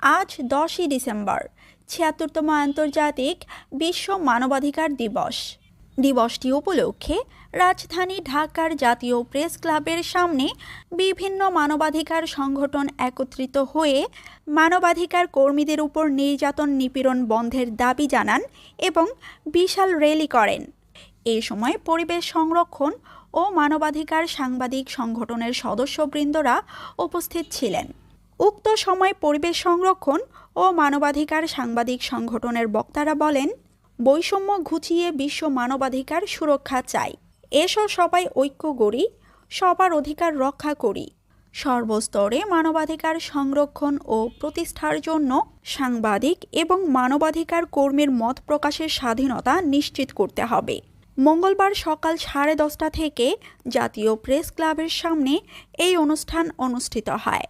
আজ দশই ডিসেম্বর, ছিয়াত্তরতম আন্তর্জাতিক বিশ্ব মানবাধিকার দিবস। দিবসটি উপলক্ষে রাজধানী ঢাকার জাতীয় প্রেস ক্লাবের সামনে বিভিন্ন মানবাধিকার সংগঠন একত্রিত হয়ে মানবাধিকার কর্মীদের উপর নির্যাতন নিপীড়ন বন্ধের দাবি জানান এবং বিশাল র্যালি করেন। এই সময় পরিবেশ সংরক্ষণ ও মানবাধিকার সাংবাদিক সংগঠনের সদস্যবৃন্দরা উপস্থিত ছিলেন। উক্ত সময় পরিবেশ সংরক্ষণ ও মানবাধিকার সাংবাদিক সংগঠনের বক্তারা বলেন, বৈষম্য ঘুচিয়ে বিশ্ব মানবাধিকার সুরক্ষা চাই। এসো সবাই ঐক্য গড়ি সবার অধিকার রক্ষা করি। সর্বস্তরে মানবাধিকার সংরক্ষণ ও প্রতিষ্ঠার জন্য সাংবাদিক এবং মানবাধিকার কর্মীর মত প্রকাশের স্বাধীনতা নিশ্চিত করতে হবে। মঙ্গলবার সকাল সাড়ে দশটা থেকে জাতীয় প্রেস ক্লাবের সামনে এই অনুষ্ঠান অনুষ্ঠিত হয়।